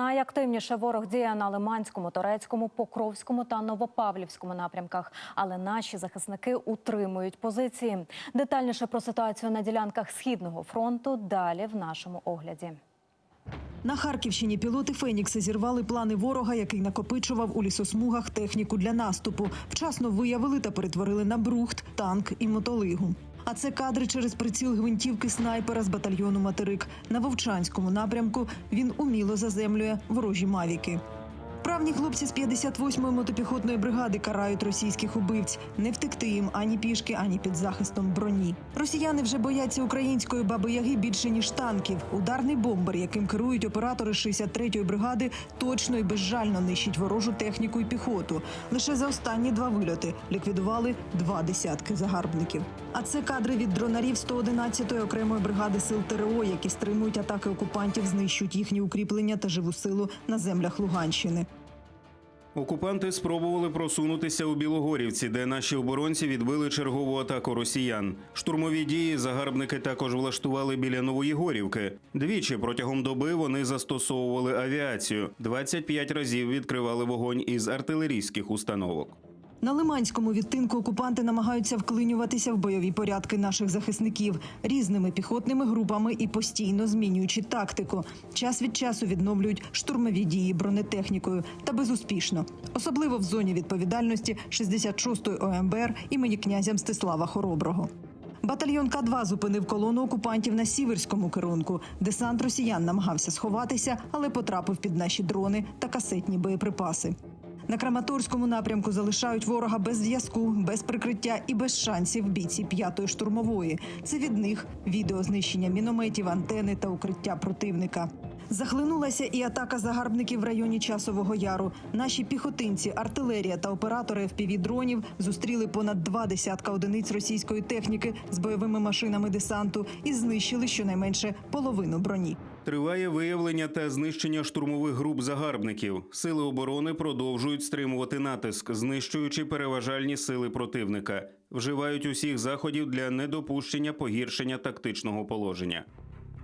Найактивніше ворог діє на Лиманському, Торецькому, Покровському та Новопавлівському напрямках. Але наші захисники утримують позиції. Детальніше про ситуацію на ділянках східного фронту далі в нашому огляді. На Харківщині пілоти Фенікси зірвали плани ворога, який накопичував у лісосмугах техніку для наступу. Вчасно виявили та перетворили на брухт, танк і мотолигу. А це кадри через приціл гвинтівки снайпера з батальйону Материк. На Вовчанському напрямку він уміло заземлює ворожі мавіки. Правні хлопці з 58-ї мотопіхотної бригади карають російських убивць. Не втекти їм ані пішки, ані під захистом броні. Росіяни вже бояться української баби Яги більше ніж танків. Ударний бомбер, яким керують оператори 63-ї бригади, точно і безжально нищить ворожу техніку і піхоту. Лише за останні два вильоти ліквідували два десятки загарбників. А це кадри від дронарів 111-ї окремої бригади сил ТРО, які стримують атаки окупантів, знищують їхні укріплення та живу силу на землях Луганщини. Окупанти спробували просунутися у Білогорівці, де наші оборонці відбили чергову атаку росіян. Штурмові дії загарбники також влаштували біля Нової Горівки. Двічі протягом доби вони застосовували авіацію. 25 разів відкривали вогонь із артилерійських установок. На Лиманському відтинку окупанти намагаються вклинюватися в бойові порядки наших захисників різними піхотними групами і постійно змінюючи тактику. Час від часу відновлюють штурмові дії бронетехнікою та безуспішно, особливо в зоні відповідальності 66-ї ОМБР імені князя Мстислава Хороброго. Батальйон К-2 зупинив колону окупантів на сіверському керунку. Десант росіян намагався сховатися, але потрапив під наші дрони та касетні боєприпаси. На Краматорському напрямку залишають ворога без зв'язку, без прикриття і без шансів бійці п'ятої штурмової. Це від них відео знищення мінометів, антени та укриття противника. Захлинулася і атака загарбників в районі Часового Яру. Наші піхотинці, артилерія та оператори FPV-дронів зустріли понад два десятка одиниць російської техніки з бойовими машинами десанту і знищили щонайменше половину броні. Триває виявлення та знищення штурмових груп загарбників. Сили оборони продовжують стримувати натиск, знищуючи переважальні сили противника. Вживають усіх заходів для недопущення погіршення тактичного положення.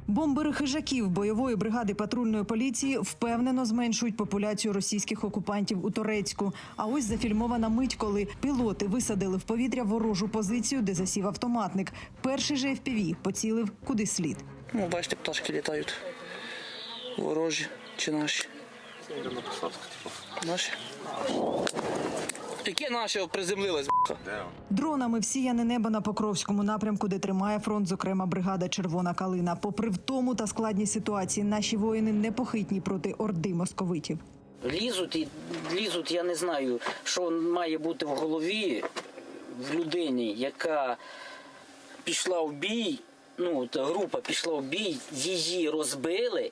Бомбери хижаків бойової бригади патрульної поліції впевнено зменшують популяцію російських окупантів у Торецьку. А ось зафільмована мить, коли пілоти висадили в повітря ворожу позицію, де засів автоматник. Перший же FPV поцілив куди слід. Ну, бачите, пташки літають. Ворожі чи наші? Наші. Які наші приземлились, б***ха? Дронами всіяне небо на Покровському напрямку, де тримає фронт, зокрема бригада Червона калина. Попри втому та складні ситуації, наші воїни непохитні проти орди московитів. лізуть і лізуть, я не знаю, що має бути в голові в людині, яка пішла в бій, ну, от група пішла в бій, її розбили,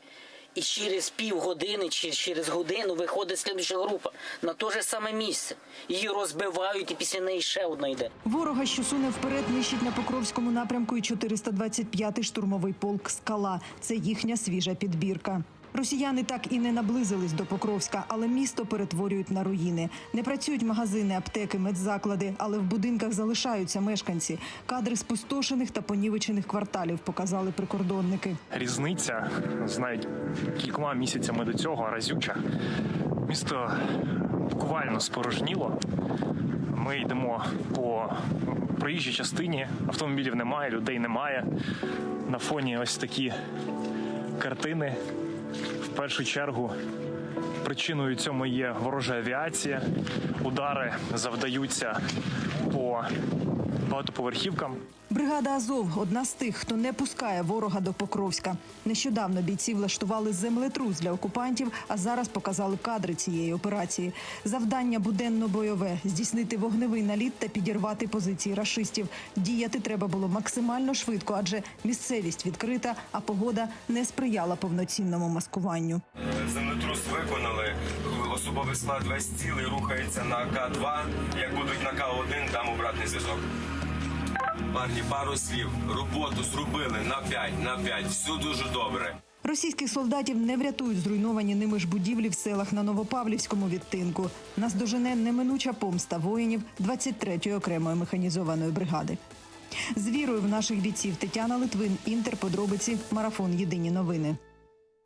і через півгодини чи через годину виходить слідча група на те ж саме місце. Її розбивають, і після неї ще одна йде. Ворога, що суне вперед, нищить на Покровському напрямку і 425-й штурмовий полк Скала. Це їхня свіжа підбірка. Росіяни так і не наблизились до Покровська, але місто перетворюють на руїни. Не працюють магазини, аптеки, медзаклади, але в будинках залишаються мешканці. Кадри спустошених та понівечених кварталів показали прикордонники. різниця з навіть кількома місяцями до цього разюча. Місто буквально спорожніло. Ми йдемо по проїжджій частині, автомобілів немає, людей немає. На фоні ось такі картини. Першу чергу причиною цьому є ворожа авіація. Удари завдаються по багатоповерхівкам. Бригада Азов одна з тих, хто не пускає ворога до Покровська. Нещодавно бійці влаштували землетрус для окупантів, а зараз показали кадри цієї операції. Завдання буденно бойове здійснити вогневий наліт та підірвати позиції рашистів. Діяти треба було максимально швидко, адже місцевість відкрита, а погода не сприяла повноцінному маскуванню. Землетрус виконали. Особовий склад весь цілий рухається на К2. Як будуть на К1, дам обратний зв'язок. Парні, пару слів. Роботу зробили на 5, на 5. Все дуже добре. Російських солдатів не врятують зруйновані ними ж будівлі в селах на Новопавлівському відтинку. Нас дожене неминуча помста воїнів 23-ї окремої механізованої бригади. З вірою в наших бійців Тетяна Литвин, Інтер, подробиці, марафон Єдині новини.